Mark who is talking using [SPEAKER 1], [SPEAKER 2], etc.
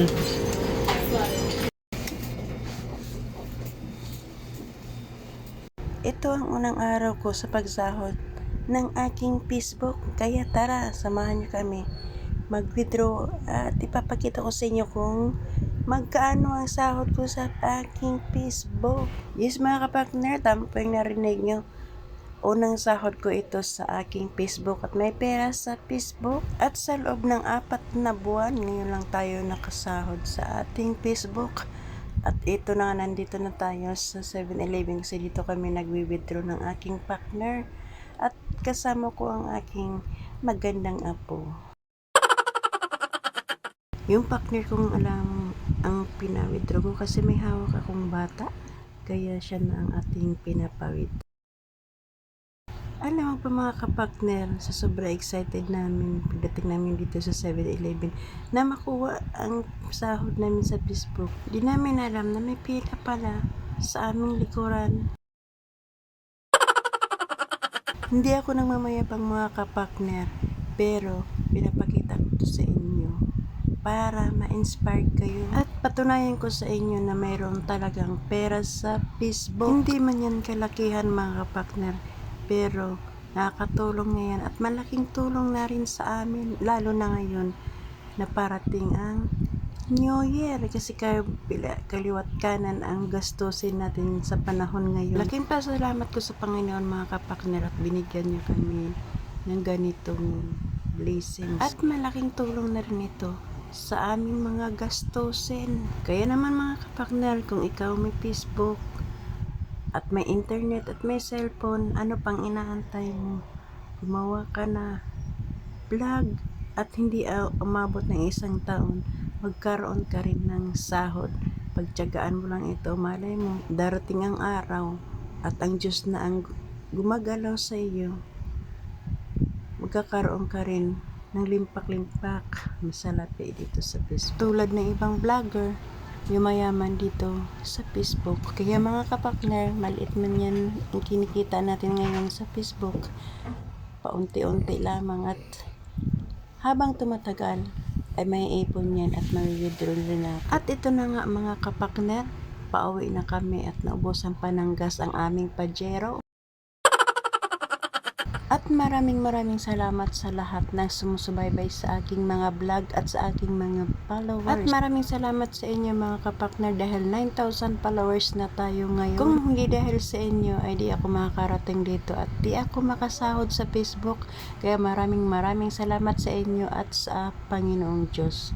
[SPEAKER 1] Ito ang unang araw ko sa pagsahod ng aking Facebook. Kaya tara, samahan niyo kami mag-withdraw at ipapakita ko sa inyo kung magkaano ang sahod ko sa aking Facebook. Yes mga kapakner, tama po yung narinig nyo. Unang sahod ko ito sa aking Facebook at may pera sa Facebook. At sa loob ng apat na buwan, ngayon lang tayo nakasahod sa ating Facebook. At ito na nga, nandito na tayo sa 7-Eleven kasi dito kami nagwi-withdraw ng aking partner. At kasama ko ang aking magandang apo. Yung partner kong alam ang pinawithdraw ko kasi may hawak akong bata. Kaya siya na ang ating pinapawid. Alam mo pa mga kapakner, sa sobra excited namin pagdating namin dito sa 7-Eleven na makuha ang sahod namin sa Facebook. Di namin alam na may pila pala sa aming likuran. Hindi ako nagmamayabang mga kapakner, pero pinapakita ko to sa inyo para ma-inspire kayo at patunayan ko sa inyo na mayroon talagang pera sa Facebook. Hindi man yan kalakihan mga kapakner, pero nakakatulong na at malaking tulong na rin sa amin, lalo na ngayon na parating ang New Year kasi kayo kaliwat kanan ang gastusin natin sa panahon ngayon. Laking pasalamat ko sa Panginoon mga kapakner at binigyan niyo kami ng ganitong blessings. At malaking tulong na rin ito sa aming mga gastusin. Kaya naman mga kapakner, kung ikaw may Facebook at may internet at may cellphone, ano pang inaantay mo? Gumawa ka na vlog at hindi uh, umabot ng isang taon, magkaroon ka rin ng sahod. Pagtyagaan mo lang ito, malay mo, darating ang araw at ang Diyos na ang gumagalaw sa iyo, magkakaroon ka rin ng limpak-limpak masalapi dito sa Facebook. Tulad ng ibang vlogger, yumayaman dito sa Facebook. Kaya mga kapakner, maliit man yan ang kinikita natin ngayon sa Facebook. Paunti-unti lamang at habang tumatagal, ay may ipon yan at may withdraw rin natin. At ito na nga mga kapakner, pauwi na kami at naubusan pa ng gas ang aming pajero. At maraming maraming salamat sa lahat na sumusubaybay sa aking mga vlog at sa aking mga followers. At maraming salamat sa inyo mga kapakner dahil 9,000 followers na tayo ngayon. Kung hindi dahil sa inyo ay di ako makakarating dito at di ako makasahod sa Facebook. Kaya maraming maraming salamat sa inyo at sa Panginoong Diyos.